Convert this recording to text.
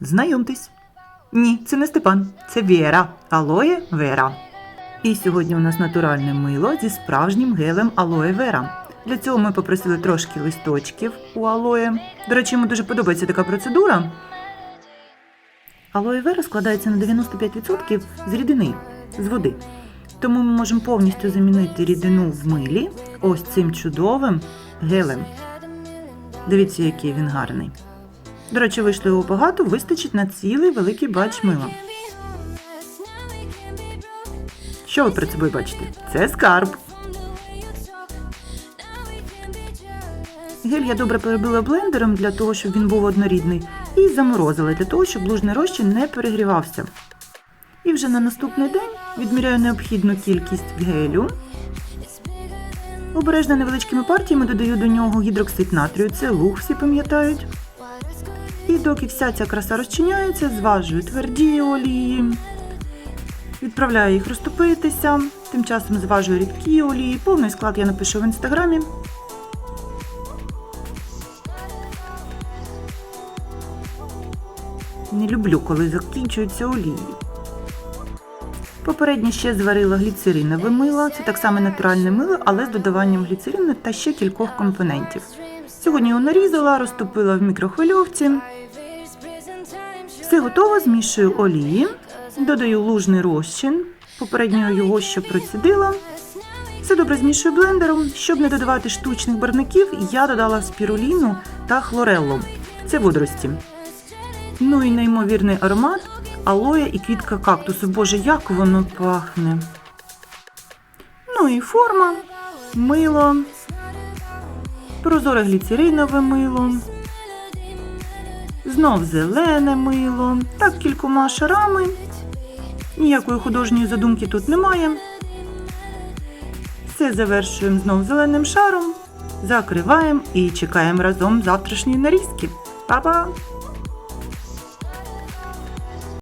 Знайомтесь. Ні, це не Степан, це Віра. Алоє Вера. І сьогодні у нас натуральне мило зі справжнім гелем алоє вера. Для цього ми попросили трошки листочків у алоє. До речі, йому дуже подобається така процедура. Алоє вера складається на 95% з рідини, з води. Тому ми можемо повністю замінити рідину в милі ось цим чудовим гелем. Дивіться, який він гарний. До речі, вийшло його багато, вистачить на цілий великий бач мила. Що ви перед собою бачите? Це скарб. Гель я добре перебила блендером для того, щоб він був однорідний, і заморозила для того, щоб лужний розчин не перегрівався. І вже на наступний день відміряю необхідну кількість гелю. Обережно невеличкими партіями додаю до нього гідроксид натрію, це луг, всі пам'ятають. Доки вся ця краса розчиняється, зважую тверді олії, відправляю їх розтопитися. Тим часом зважую рідкі олії. Повний склад я напишу в інстаграмі. Не люблю, коли закінчуються олії. Попередньо ще зварила гліцеринове мило. Це так само натуральне мило, але з додаванням гліцерину та ще кількох компонентів. Сьогодні його нарізала, розтопила в мікрохвильовці. Все готово, змішую олії, додаю лужний розчин, попередньо його ще процідила. Все добре змішую блендером. Щоб не додавати штучних барників, я додала спіруліну та хлореллу. Це водорості. Ну і неймовірний аромат алоє і квітка кактусу. Боже, як воно пахне. Ну і форма, мило, прозоре гліцеринове мило, знов зелене мило. Так кількома шарами. Ніякої художньої задумки тут немає. Все завершуємо знов зеленим шаром, закриваємо і чекаємо разом завтрашньої нарізки. Па-па!